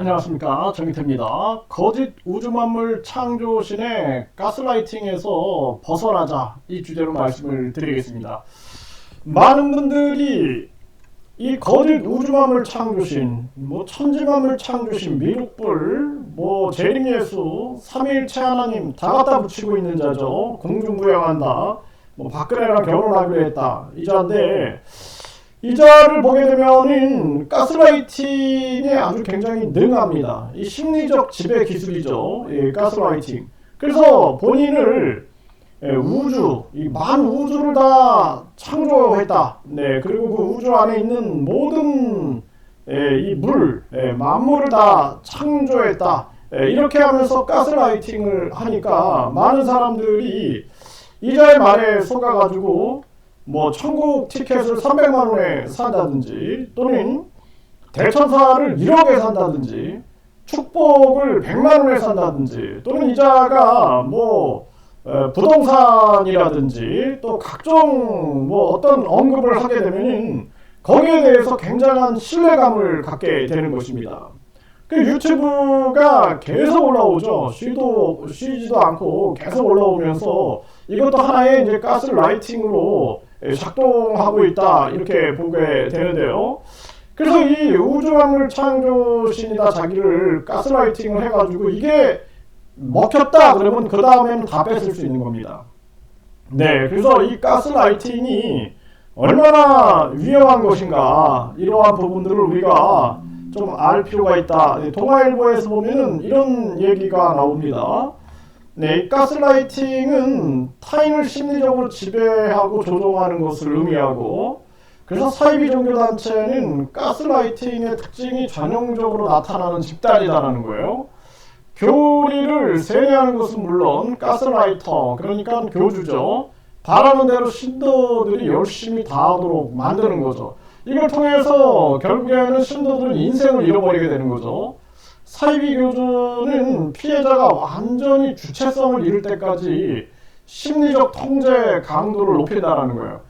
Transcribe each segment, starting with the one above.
안녕하십니까 정희태입니다. 거짓 우주만물 창조신의 가스라이팅에서 벗어나자 이 주제로 말씀을 드리겠습니다. 많은 분들이 이 거짓 우주만물 창조신, 뭐 천지만물 창조신, 미륵불, 뭐 재림예수, 삼일체 하나님 다 갖다 붙이고 있는 자죠. 공중부양한다. 뭐 박근혜랑 결혼하기로 했다. 이 자인데 이 자를 보게 되면은 가스라이팅에 아주 굉장히 능합니다. 이 심리적 지배 기술이죠. 예, 가스라이팅. 그래서 본인을 예, 우주, 이만 우주를 다 창조했다. 네, 그리고 그 우주 안에 있는 모든 예, 이 물, 예, 만물을 다 창조했다. 예, 이렇게 하면서 가스라이팅을 하니까 많은 사람들이 이자의 말에 속아가지고 뭐 천국 티켓을 300만 원에 산다든지 또는 대천사를 1억에 산다든지 축복을 100만 원에 산다든지 또는 이자가 뭐 어, 부동산이라든지 또 각종 뭐 어떤 언급을 하게 되면 거기에 대해서 굉장한 신뢰감을 갖게 되는 것입니다. 그 유튜브가 계속 올라오죠. 쉬도 쉬지도 않고 계속 올라오면서 이것도 하나의 이제 가스 라이팅으로 작동하고 있다 이렇게 보게 되는데요. 그래서 이 우주만물 창조신이다 자기를 가스라이팅을 해가지고 이게 먹혔다 그러면 그 다음에는 다 뺏을 수 있는 겁니다. 네, 그래서 이 가스라이팅이 얼마나 위험한 것인가 이러한 부분들을 우리가 좀 알 필요가 있다. 네, 동아일보에서 보면은 이런 얘기가 나옵니다. 네, 가스라이팅은 타인을 심리적으로 지배하고 조종하는 것을 의미하고 그래서 사이비 종교단체는 가스라이팅의 특징이 전형적으로 나타나는 집단이다라는 거예요. 교리를 세뇌하는 것은 물론 가스라이터 그러니까 교주죠. 바라는 대로 신도들이 열심히 다하도록 만드는 거죠. 이걸 통해서 결국에는 신도들은 인생을 잃어버리게 되는 거죠. 사이비 교주는 피해자가 완전히 주체성을 잃을 때까지 심리적 통제 강도를 높인다는 거예요.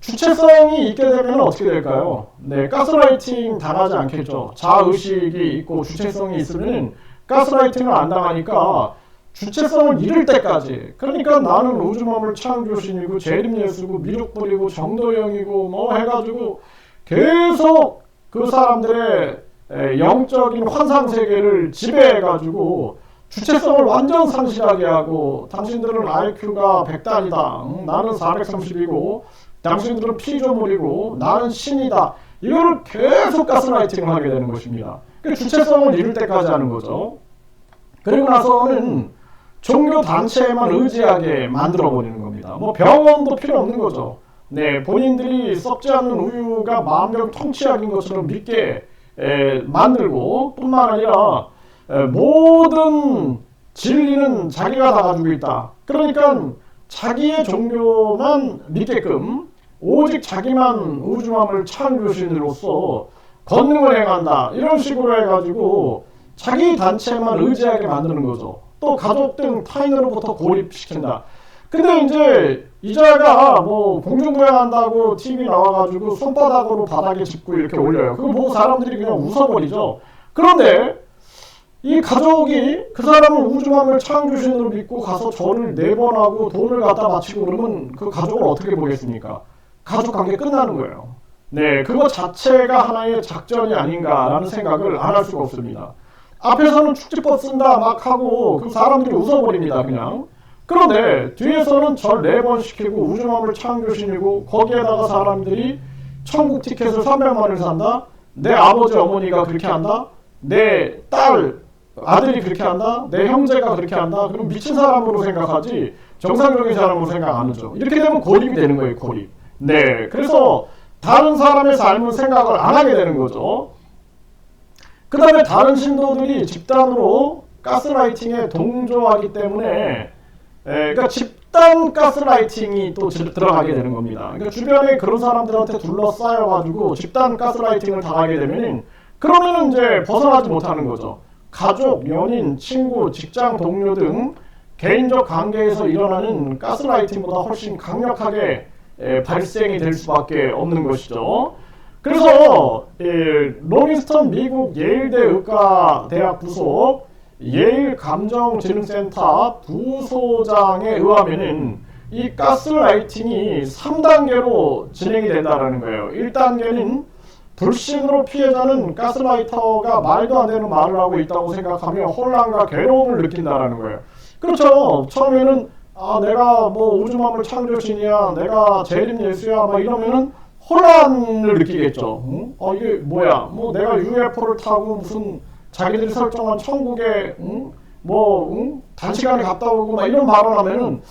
주체성이 있게 되면 어떻게 될까요? 네, 가스라이팅 당하지 않겠죠. 자의식이 있고 주체성이 있으면 가스라이팅을 안 당하니까 주체성을 잃을 때까지 그러니까 나는 우주몸을 창조신이고 재림 예수고 미륵불이고 정도영이고 뭐 해가지고 계속 그 사람들의 영적인 환상 세계를 지배해가지고 주체성을 완전 상실하게 하고 당신들은 IQ가 100단이다. 응? 나는 430이고 당신들은 피조물이고 나는 신이다. 이거를 계속 가스라이팅을 하게 되는 것입니다. 그 주체성을 잃을 때까지 하는 거죠. 그리고 나서는 종교 단체에만 의지하게 만들어 버리는 겁니다. 뭐 병원도 필요 없는 거죠. 네, 본인들이 썩지 않는 우유가 만병 통치약인 것처럼 믿게 에, 만들고 뿐만 아니라 에, 모든 진리는 자기가 다 가지고 있다. 그러니까 자기의 종교만 믿게끔 오직 자기만 우주함을 창조신으로서 권능을 행한다. 이런 식으로 해가지고 자기 단체만 의지하게 만드는 거죠. 또 가족 등 타인으로부터 고립시킨다. 근데 이제 이자가 뭐 공중부양한다고 TV 나와가지고 손바닥으로 바닥에 짚고 이렇게 올려요. 그거 보고 사람들이 그냥 웃어버리죠. 그런데 이 가족이 그 사람을 우주함을 창조신으로 믿고 가서 절을 네 번 하고 돈을 갖다 바치고 그러면 그 가족을 어떻게 보겠습니까? 가족 관계 끝나는 거예요. 네, 그거 자체가 하나의 작전이 아닌가라는 생각을 안 할 수가 없습니다. 앞에서는 축지법 쓴다 막 하고 그 사람들이 웃어버립니다 그냥. 그런데 뒤에서는 절 네 번 시키고 우주함을 창조신이고 거기에다가 사람들이 천국 티켓을 300만 원을 산다. 내 아버지 어머니가 그렇게 한다. 내 딸 아들이 그렇게 한다. 내 형제가 그렇게 한다. 그럼 미친 사람으로 생각하지 정상적인 사람으로 생각 안 하죠. 이렇게 되면 고립이 되는 거예요. 고립. 네. 그래서 다른 사람의 삶을 생각을 안 하게 되는 거죠. 그 다음에 다른 신도들이 집단으로 가스라이팅에 동조하기 때문에 에, 그러니까 집단 가스라이팅이 또 들어가게 되는 겁니다. 그러니까 주변에 그런 사람들한테 둘러싸여가지고 집단 가스라이팅을 당하게 되면 그러면은 이제 벗어나지 못하는 거죠. 가족, 연인, 친구, 직장 동료 등 개인적 관계에서 일어나는 가스라이팅보다 훨씬 강력하게 에, 발생이 될 수밖에 없는 것이죠. 그래서 예, 로빈스턴 미국 예일대 의과대학 부속 예일 감정지능센터 부소장에 의하면은 이 가스라이팅이 3단계로 진행이 된다라는 거예요. 1단계는 불신으로 피해자는 가스라이터가 말도 안 되는 말을 하고 있다고 생각하며 혼란과 괴로움을 느낀다라는 거예요. 그렇죠. 처음에는 아 내가 뭐 우주만물 창조신이야, 내가 재림 예수야, 막 이러면은 혼란을 느끼겠죠. 응? 어 이게 뭐야? 뭐 내가 UFO를 타고 무슨 자기들이 설정한 천국에 응? 뭐 응? 단시간에 갔다 오고 막 이런 발언하면은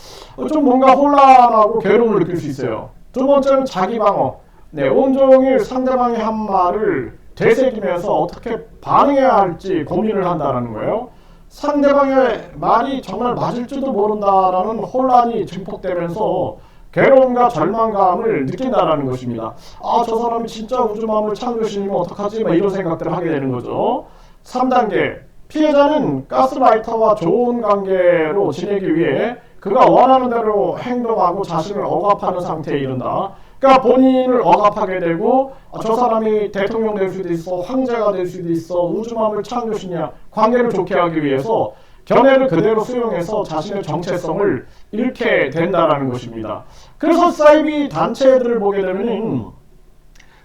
좀 뭔가 혼란하고 괴로움을 느낄 수 있어요. 두 번째는 자기 방어. 네, 온종일 상대방이 한 말을 되새기면서 어떻게 반응해야 할지 고민을 한다는 거예요. 상대방의 말이 정말 맞을지도 모른다라는 혼란이 증폭되면서 괴로움과 절망감을 느낀다라는 것입니다. 아, 저 사람이 진짜 우주마음을 창조신이면 어떡하지? 막 이런 생각들을 하게 되는 거죠. 3단계. 피해자는 가스라이터와 좋은 관계로 지내기 위해 그가 원하는 대로 행동하고 자신을 억압하는 상태에 이른다. 그러니까 본인을 억압하게 되고 아, 저 사람이 대통령 될 수도 있어, 황제가 될 수도 있어, 우주마음을 창조시냐 관계를 좋게 하기 위해서 견해를 그대로 수용해서 자신의 정체성을 잃게 된다라는 것입니다. 그래서 사이비 단체들을 보게 되면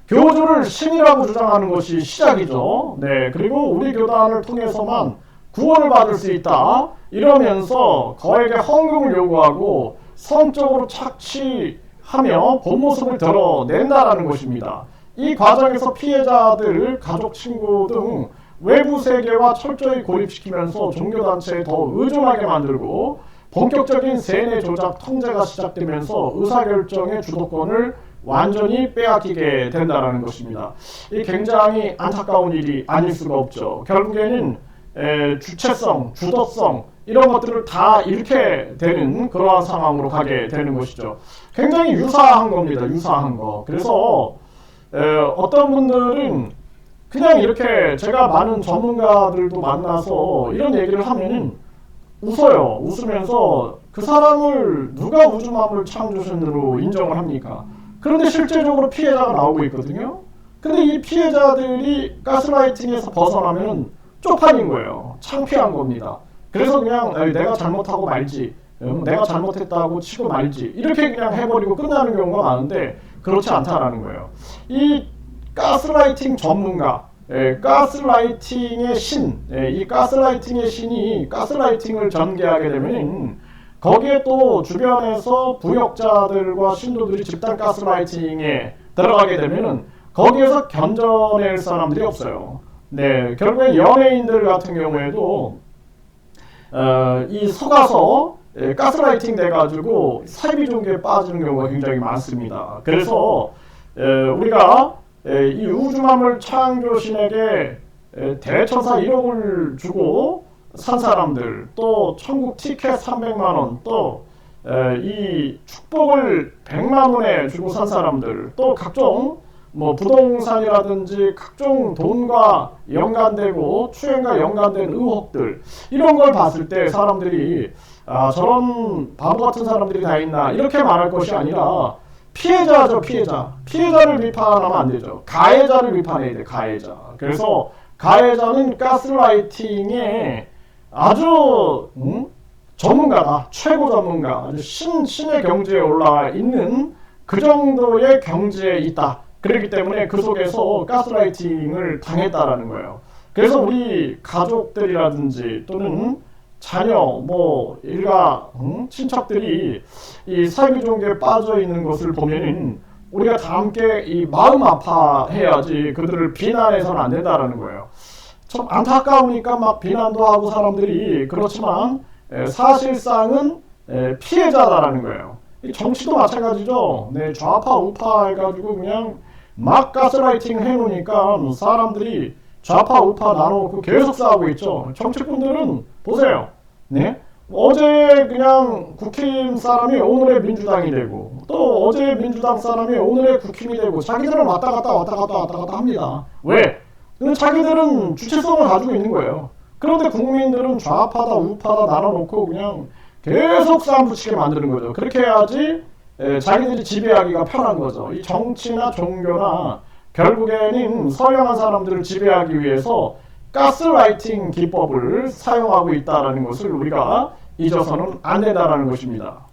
교주를 신이라고 주장하는 것이 시작이죠. 네, 그리고 우리 교단을 통해서만 구원을 받을 수 있다. 이러면서 거에게 헌금을 요구하고 성적으로 착취하며 본 모습을 드러낸다라는 것입니다. 이 과정에서 피해자들, 가족, 친구 등 외부 세계와 철저히 고립시키면서 종교단체에 더 의존하게 만들고 본격적인 세뇌 조작 통제가 시작되면서 의사결정의 주도권을 완전히 빼앗기게 된다는 것입니다. 이 굉장히 안타까운 일이 아닐 수가 없죠. 결국에는 에, 주체성, 주도성 이런 것들을 다 잃게 되는 그러한 상황으로 가게 되는 것이죠. 굉장히 유사한 겁니다. 유사한 거. 그래서 에, 어떤 분들은 그냥 이렇게 제가 많은 전문가들도 만나서 이런 얘기를 하면은 웃어요. 웃으면서 그 사람을 누가 우주마물 창조신으로 인정을 합니까? 그런데 실제적으로 피해자가 나오고 있거든요. 근데 이 피해자들이 가스라이팅에서 벗어나면 쪽팔린 거예요. 창피한 겁니다. 그래서 그냥 내가 잘못하고 말지, 음, 내가 잘못했다고 치고 말지 이렇게 그냥 해버리고 끝나는 경우가 많은데 그렇지 않다라는 거예요. 이 가스라이팅 전문가, 예, 가스라이팅의 신, 예, 이 가스라이팅의 신이 가스라이팅을 전개하게 되면 거기에 또 주변에서 부역자들과 신도들이 집단 가스라이팅에 들어가게 되면은 거기에서 견뎌낼 사람들이 없어요. 네, 결국에 연예인들 같은 경우에도 어, 이 속아서 예, 가스라이팅 돼가지고 사이비 종교에 빠지는 경우가 굉장히 많습니다. 그래서 에, 우리가 에, 이 우주만물 창조신에게 에, 대천사 1억을 주고 산 사람들, 또 천국 티켓 300만 원, 또 이 축복을 100만 원에 주고 산 사람들, 또 각종 뭐 부동산이라든지 각종 돈과 연관되고 추행과 연관된 의혹들 이런 걸 봤을 때 사람들이 아 저런 바보 같은 사람들이 다 있나 이렇게 말할 것이 아니라 피해자죠 피해자. 피해자를 비판하면 안 되죠. 가해자를 비판해야 돼 가해자. 그래서 가해자는 가스라이팅에 아주 음? 전문가다 최고 전문가 아주 신 신의 경지에 올라 있는 그 정도의 경지에 있다 그렇기 때문에 그 속에서 가스라이팅을 당했다라는 거예요. 그래서 우리 가족들이라든지 또는 자녀, 뭐 일가, 응? 친척들이 이 사이비 종교에 빠져 있는 것을 보면은 우리가 다 함께 이 마음 아파해야지 그들을 비난해서는 안 된다라는 거예요. 참 안타까우니까 막 비난도 하고 사람들이 그렇지만 사실상은 피해자다라는 거예요. 정치도 마찬가지죠. 네, 좌파 우파 해가지고 그냥 막 가스라이팅 해놓으니까 사람들이 좌파 우파 나눠놓고 계속 싸우고 있죠. 정치꾼들은 보세요. 네? 어제 그냥 국힘 사람이 오늘의 민주당이 되고 또 어제 민주당 사람이 오늘의 국힘이 되고 자기들은 왔다 갔다 왔다 갔다 왔다 갔다 합니다. 왜? 자기들은 주체성을 가지고 있는 거예요. 그런데 국민들은 좌파다 우파다 나눠놓고 그냥 계속 싸움 붙이게 만드는 거죠. 그렇게 해야지 에, 자기들이 지배하기가 편한 거죠. 이 정치나 종교나 결국에는 선량한 사람들을 지배하기 위해서 가스라이팅 기법을 사용하고 있다는 것을 우리가 잊어서는 안 된다는 것입니다.